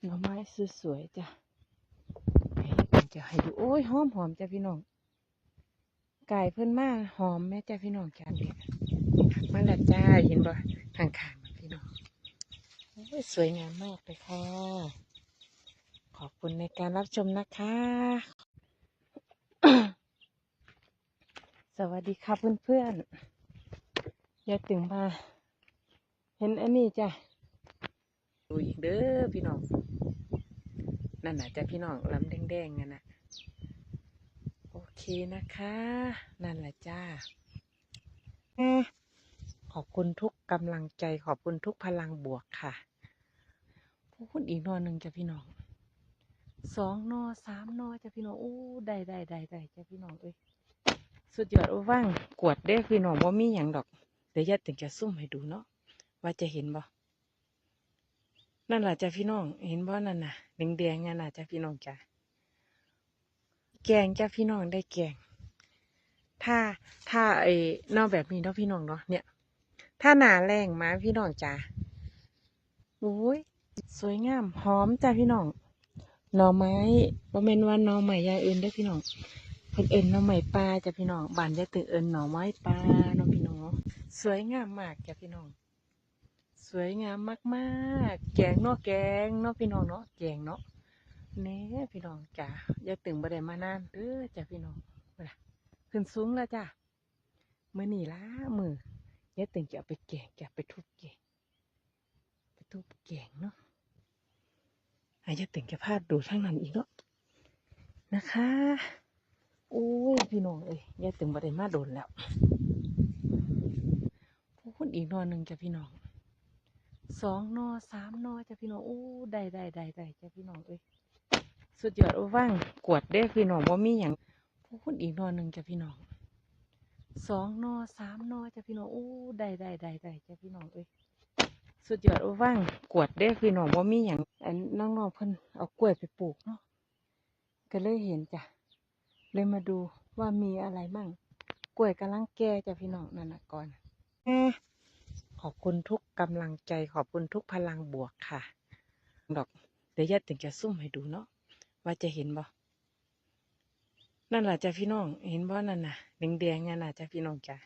หน่อไม้สวยๆจ้ะจะให้ดูโอ้ยหอมหอมจ้ะพี่น้องไก่เพิ่นมาหอมแม่จ้ะพี่น้องจ้ะเนี่ยมาละจ้าเห็นบ่ข้างๆพี่น้องโอ้ยสวยงามมากเลยค่ะ ขอบคุณในการรับชมนะคะ สวัสดีค่ะเพื่อนๆอย่าตึงมา เห็นอันนี้จ้ะ ดูอีกเด้อพี่น้อง นั่นน่ะจ้ะพี่น้องลำแดงๆนั่นน่ะ โอเคนะคะ นั่นแหละจ้า ขอบคุณทุกกำลังใจ ขอบคุณทุกพลังบวกค่ะพูดอีกนอหนึ่งจ้ะพี่น้อง สองนอสามนอจ้ะพี่น้องโอ้ได้ได้ได้ได้จ้ะพี่น้องเอ้ยสุดยอดโอ้ว่างกวดเด้พี่น้องว่ามีอย่างดอก เดี๋ยวยัดถึงจะซุ่มให้ดูเนาะว่าจะเห็นบ่ นั่นแหละจ้ะพี่น้อง เห็นบ่นั่นน่ะแดงๆนั่นน่ะจ้ะพี่น้องจ้ะแกงจ้ะพี่น้องได้แกง ถ้าถ้าไอ้นอกแบบนี้เนาะพี่น้องเนาะเนี่ย ถ้าหนาแรงมาพี่น้องจ้ะโอ้ยสวยงามหอมจ้ะพี่น้องหน่อไม้บ่แม่นว่าหน่อไม้ยางอื่นได้พี่น้องเพิ่นเอิ้นหน่อไม้ปลาจ้ะพี่น้องบ้านยายตึกเอิ้นหน่อไม้ปลาเนาะพี่น้องสวยงามมากจ้ะพี่น้อง สวยงามมากๆ แกงเนาะแกงเนาะพี่น้องเนาะแกงเนาะเน่พี่น้องจ้ะอย่าตึงบ่ได้มานานเด้อจ้ะพี่น้องเวลาขึ้นสูงแล้วจ้ะมื้อนี้ล่ะมืออย่าตึงจะเอาไปแกงจะไปทุบแกงไปทุบแกงเนาะอาอยาตึงจะพลาดดูทางนั้นอีกเนาะนะคะโอ้ยพี่น้องเอ้ยอย่าตึงบ่ได้มาโดนแล้วพูดอีกนอนหนึ่งจ้ะพี่น้อง สองนอสามนอจ้ะพี่น้องโอ้ได้ได้ได้ได้จ้ะพี่น้องเอ้ยสุดยอดโอ้ว่างกวดเด้พี่น้องว่ามีอย่างพูดอีกหนอหนึ่งจ้ะพี่น้องสองนอสามนอจ้ะพี่น้องโอ้ได้ได้ได้ได้จ้ะพี่น้องเอ้ยสุดยอดโอ้ว่างกวดเด้พี่น้องว่ามีอย่างอันน้องๆเพิ่นเอากล้วยไปปลูกเนาะก็เลยเห็นจ้ะเลยมาดูว่ามีอะไรมั่งกล้วยกำลังแก่จ้ะพี่น้องนั่นน่ะก่อนอ่ ขอบคุณทุกกำลังใจ ขอบคุณทุกพลังบวกค่ะดอกเดี๋ยวยัดถึงจะซุ่มให้ดูเนาะว่าจะเห็นบ่นั่นแหละจ้ะพี่น้อง เห็นบ่นั่นน่ะแดงๆนั่นน่ะจ้ะพี่น้องจ้ะ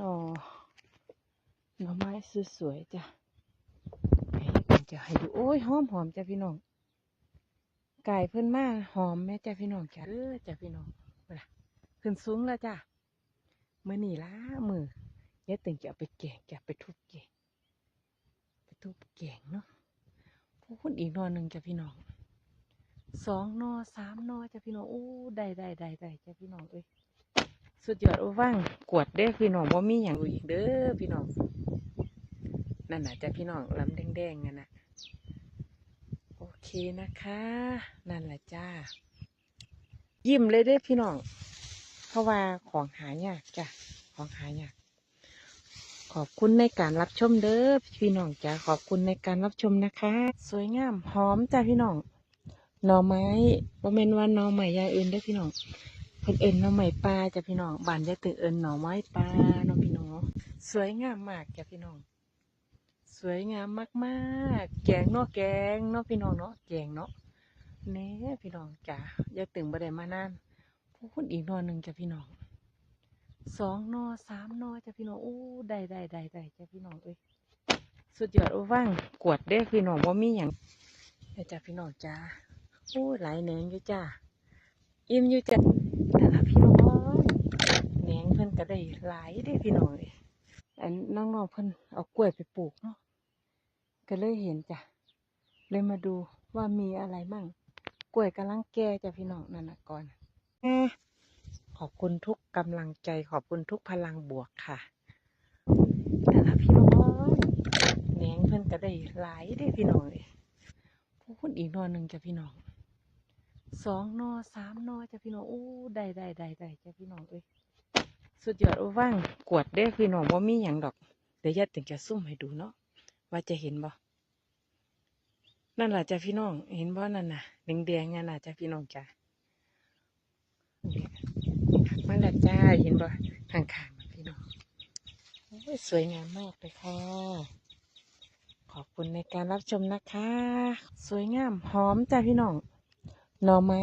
นอหน่อไม้สวยๆจ้ะให้กันจะให้ดูโอ้ยหอมหอมจ้ะพี่น้องไก่เพิ่นมาหอมแม่จ้ะพี่น้องจ้ะเออจ้ะพี่น้องเวลาขึ้นสูงแล้วจ้ะมื้อนี้ล่ะมือ ยายตึงจะเอาไปแกงจะไปทุบแกงไปทุบแกงเนาะพูดอีกนอหนึ่งจ้ะพี่น้องสองนอสามนอจ้ะพี่น้องโอ้ได้ได้ได้ได้จ้ะพี่น้องเอ้ยสุดยอดโอ้ว่างกวดเด้พี่น้องว่ามีอย่างอีกเด้อพี่น้องนั่นน่ะจ้ะพี่น้องลำแดงๆนั่นน่ะโอเคนะคะ นั่นแหละจ้า ยิ้มเลยเด้อพี่น้องเพราะว่าของหายากจ้ะของหายาก ขอบคุณในการรับชมเด้อพี่น้องจ้าขอบคุณในการรับชมนะคะ สวยงามหอมจ้าพี่น้องหน่อไม้บ่แม่นว่าหน่อไม้อย่างอื่นเด้พี่น้องเพิ่นเอิ้นหน่อไม้ปลาจ้ะพี่น้องบานยาตึกเอิ้นหน่อไม้ปลาเนาะพี่น้องสวยงามมากจ้ะพี่น้อง สวยงามมากๆ แกงเนาะแกงเนาะพี่น้องเนาะแกงเนาะเน่พี่น้องจ้ายาตึงบ่ได้มานานพูดอีกหนอหนึ่งจ้ะพี่น้อง สองนอสามนอจ้ะพี่น้องโอ้ได้ได้ได้ได้จ้ะพี่น้องเอ้ยสุดยอดโอ้ว่างกวดเด้พี่น้องว่ามีอย่างจ้ะพี่น้องจ้าโอ้หลายแหนงอยู่จ้าอิ่มอยู่จ้ะแต่ละพี่น้องแหนงเพิ่นก็ได้หลายเด้พี่น้องเอ้ยอันน้องๆเพิ่นเอากล้วยไปปลูกเนาะก็เลยเห็นจ้ะเลยมาดูว่ามีอะไรมั่งกล้วยกำลังแก่จ้ะพี่น้องนั่นนะก่อนอ่ ขอบคุณทุกกำลังใจ ขอบคุณทุกพลังบวกค่ะแต่ละพี่น้องแหนงเพิ่อนก็ได้หลายเด้พี่น้องเอ้ยพูดอีกนอหนึ่งจ้ะพี่น้องสองนอสามนอจ้ะพี่น้องโอ้ได้ได้ได้ได้จ้ะพี่น้องเอ้ยสุดยอดโอ้ว่างกวดเด้พี่น้องว่ามีอย่างดอก เดี๋ยวยัดถึงจะซุ่มให้ดูเนาะว่าจะเห็นบ่นั่นแหละจ้ะพี่น้อง เห็นบ่นั่นน่ะแดงๆนั่นน่ะจ้ะพี่น้องจ้ะ มาและจ้า เห็นบ่ข้างๆพี่น้องสวยงามมากเลยค่ะ ขอบคุณในการรับชมนะคะ สวยงามหอมจ้าพี่น้องหน่อไม้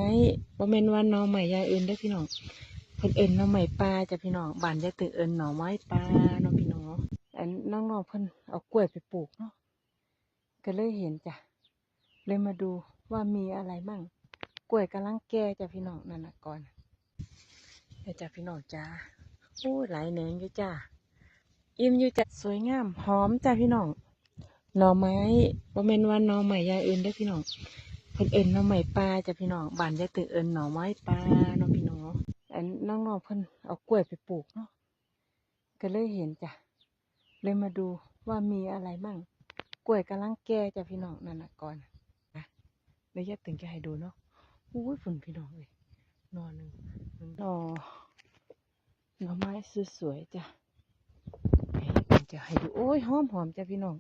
บ่แม่นว่าหน่อไม้อย่างอื่นด้พี่น้องเพิ่นเอิ้นหน่อไม้ปลาจ้ะพี่น้องบานยายตึงเอิ้นหน่อไม้ปลาเนาะพี่น้องอันน้องๆเพิ่นเอากล้วยไปปลูกเนาะก็เลยเห็นจ้ะเลยมาดูว่ามีอะไรมั่งกล้วยกำลังแก่จ้ะพี่น้องนั่นนะก่อน ดี๋ยวจ้ะพี่น้องจ้าโอ้ยหลายแหนงอยู่จ้าอิ่มอยู่จ้ะสวยงามหอมจ้ะพี่น้องหน่อไม้บ่แม่นว่าหน่อไม้อย่าอื่นเด้พี่น้องเพิ่นเอิ้นหน่อไม้ปลาจ้ะพี่น้องบ้านยายตึกเอิ้นหน่อไม้ปลาเนาะพี่น้องอันน้องๆเพิ่นเอากล้วยไปปลูกเนาะก็เลยเห็นจ้ะเลยมาดูว่ามีอะไรมั่งกล้วยกำลังแก่จ้ะพี่น้องนั่นนะก่อนนะเดี๋ยวยายตึงจะให้ดูเนาะอุ้ยฝุ่นพี่น้องเลยนอนหนึ่ง หนอหน่อไม้สวยๆจ้ะจะให้ดูโอ้ยหอมหอมจ้ะพี่น้อง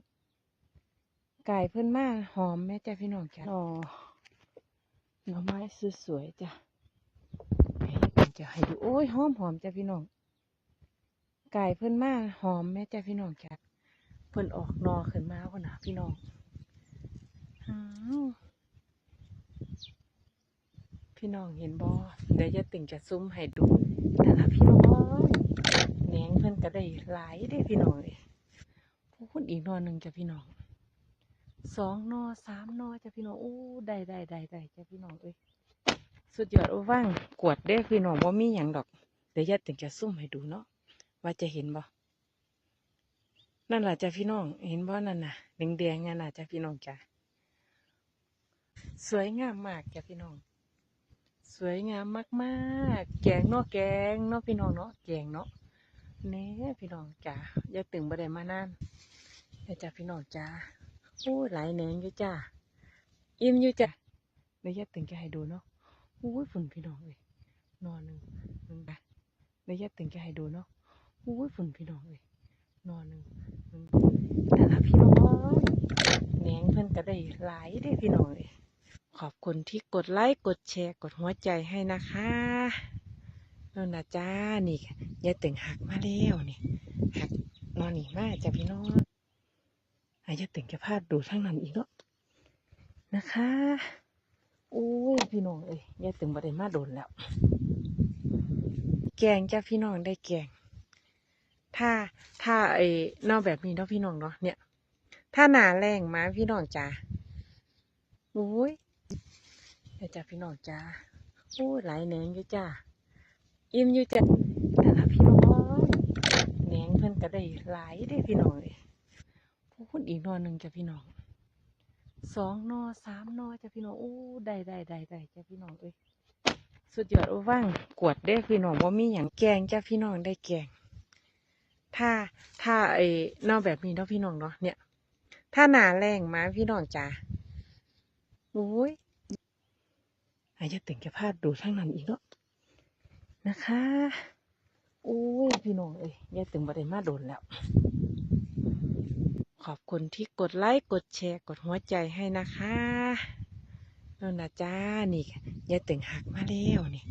ไก่เพิ่นมาหอมแม่จ้ะพี่น้องจ้ะหน่อหน่อไม้สวยๆจ้ะจะให้ดูโอ้ยหอมหอมจ้ะพี่น้องไก่เพิ่นมาหอมแม่จ้ะพี่น้องจ้ะเพิ่นออกนอขึ้นมาพ่นน่ะพี่น้องอ้าว พี่น้องเห็นบ่เดี๋ยวจะติ่งจะซุ้มให้ดูแต่ละพี่น้องแหนงเพิ่นก็ได้หลายเด้พี่น้องเอ้ยพูดอีกนอหนึ่งจ้ะพี่น้องสองนอสามนอจ้ะพี่น้องโอ้ได้ได้ได้ได้จ้ะพี่น้องเอ้ยสุดยอดโอ้ว่างกวดเด้พี่น้องว่ามีหยังดอก เดี๋ยวยัดถึงจะซุ่มให้ดูเนาะว่าจะเห็นบ่นั่นแหละจ้ะพี่น้อง เห็นบ่นั่นน่ะแดงๆนั่นน่ะจ้ะพี่น้องจ้ะสวยงามมากจ้ะพี่น้อง สวยงามมากๆ แกงเนาะแกงเนาะพี่น้องเนาะแกงเนาะเน่พี่น้องจ้ะอย่าตึงบ่ได้มานานเดี๋ยวจ้ะพี่น้องจ้าโอ้หลายแหนงอยู่จ้าอิ่มอยู่จ้ะเดี๋ยวยายตึงจะให้ดูเนาะโอ้ยฝุ่นพี่น้องเลยนอนหนึ่งหนึ่งนะเดี๋ยวยายตึงจะให้ดูเนาะโอ้ยฝุ่นพี่น้องเลยนอนหนึ่งหนึ่งแต่ละพี่น้องแหนงเพิ่นก็ได้หลายเด้พี่น้องเลย ขอบคุณที่กดไลค์ กดแชร์ กดหัวใจให้นะคะนั่นนะจ้า นี่ยายตึงหักมาแล้วนี่หักนอนนี่มาจ้ะพี่น้องอาจจะถึงจะพลาดดูทั้งนั้นอีกเนาะนะคะโอ้ยพี่น้องเอ้ยยายตึงบัได้มาโดนแล้ว แกงจ้าพี่น้องได้แกง ถ้าถ้าไอ้นอกแบบนี้เนาะพี่น้องเนาะเนี่ย ถ้าหนาแรงมาพี่น้องจ้าโอ้ย เดี๋ยวจ้าพี่น้องจ้าโอ้ยหลายแหนงอยู่จ้าอิ่มอยู่จ้าแต่ละพี่น้องแหนงเพิ่นก็ได้หลายเด้พี่น้องเอ้ยพูดอีกนอหนึ่งจ้ะพี่น้องสองนอสามนอจ้ะพี่น้องโอ้ได้ได้ได้ได้จ้ะพี่น้องเอ้ยสุดยอดโอ้ว่างกวดเด้พี่น้องว่ามีอย่างแกงจ้ะพี่น้องได้แกง ถ้าถ้าไอ้นอแบบนี้เนาะพี่น้องเนาะเนี่ย ถ้าหนาแรงมาพี่น้องจ้าโอ้ย อาจจะถึงจะพลาดดูทั้งนั้นอีกเนาะนะคะโอ้ยพี่น้องเอ้ยยายตึงบัไดมาโดนแล้ว ขอบคุณที่กดไลค์กดแชร์กดหัวใจให้นะคะนั่นนะจ้านี่ยายตึงหักมาแล้วนี่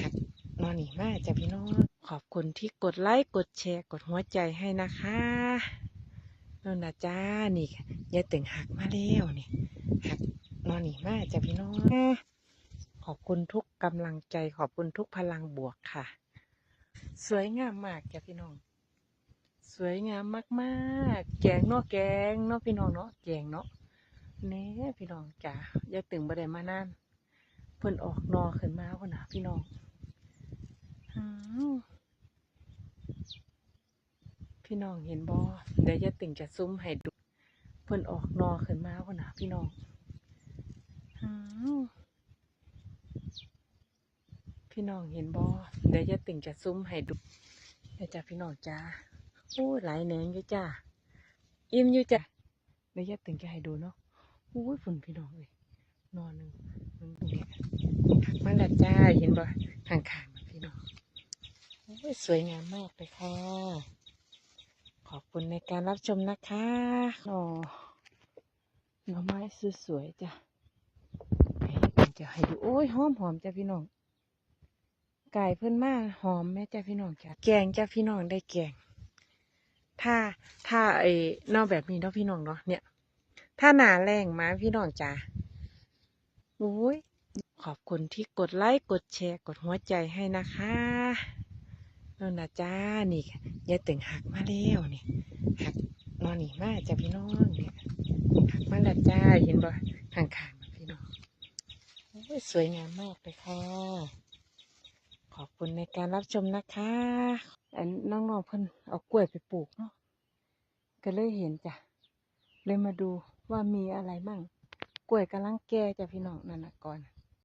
หักนอนนี่มาจ้ะพี่น้องขอบคุณที่กดไลค์กดแชร์กดหัวใจให้นะคะนั่นนะจ้านี่ยายตึงหักมาแล้วนี่หักนอนนี่มาจ้ะพี่น้อง ขอบคุณทุกกำลังใจ ขอบคุณทุกพลังบวกค่ะ สวยงามมากจ้ะพี่น้อง สวยงามมากๆ แกงเนาะแกงเนาะพี่น้องเนาะแกงเนาะเน่พี่น้องจ้าอย่าตึงบ่ได้มานานเพิ่นออกนอขึ้นมาพ่นนะพี่น้องพี่น้องเห็นบ่เดี๋ยวอย่าตึงจะซุ้มให้ดูเพิ่นออกนอขึ้นมาพ่นนะพี่น้องอืม พี่น้องเห็นบ่เดี๋ยวอย่าตึงจะซุ้มให้ดูเดี๋ยวจ้าพี่น้องจ้าโอ้หลายแหนงอยู่จ้าอิ่มอยู่จ้ะเดี๋ยวยัดตึงจะให้ดูเนาะโอ้ยฝุ่นพี่น้องเลยนอนหนึ่งหนึ่งเนี่ยหักมาแล้วจ้าเห็นบ่ข้างๆพี่น้องโอ้ยสวยงามมากเลยค่ะ ขอบคุณในการรับชมนะคะอ๋อหน่อไม้สวยๆจ้ะจะให้ดูโอ้ยหอมหอมๆจ้ะพี่น้อง ไก่เพิ่นมาหอมแม่จ้ะพี่น้องจ้ะแกงจ้ะพี่น้องได้แกง ถ้าถ้าไอ้นอกแบบนี้เนาะพี่น้องเนาะเนี่ย ถ้าหนาแรงมาพี่น้องจ้าโอ้ยขอบคุณที่กดไลค์กดแชร์กดหัวใจให้นะคะนั่นนะจ้านี่ยายตึงหักมาแล้วนี่หักนอนนี่มาจ้ะพี่น้องเนี่ยหักมาแล้วจ้าเห็นบ่ข้างๆพี่น้องโอ้ยสวยงามมากเลยค่ะ อบคุณในการรับชมนะคะอันน้องๆเพิ่นเอากล้วยไปปลูกเนาะก็เลยเห็นจ้ะเลยมาดูว่ามีอะไรมั่งกล้วยกำลังแก่จ้ะพี่น้องนั่นนะก่อน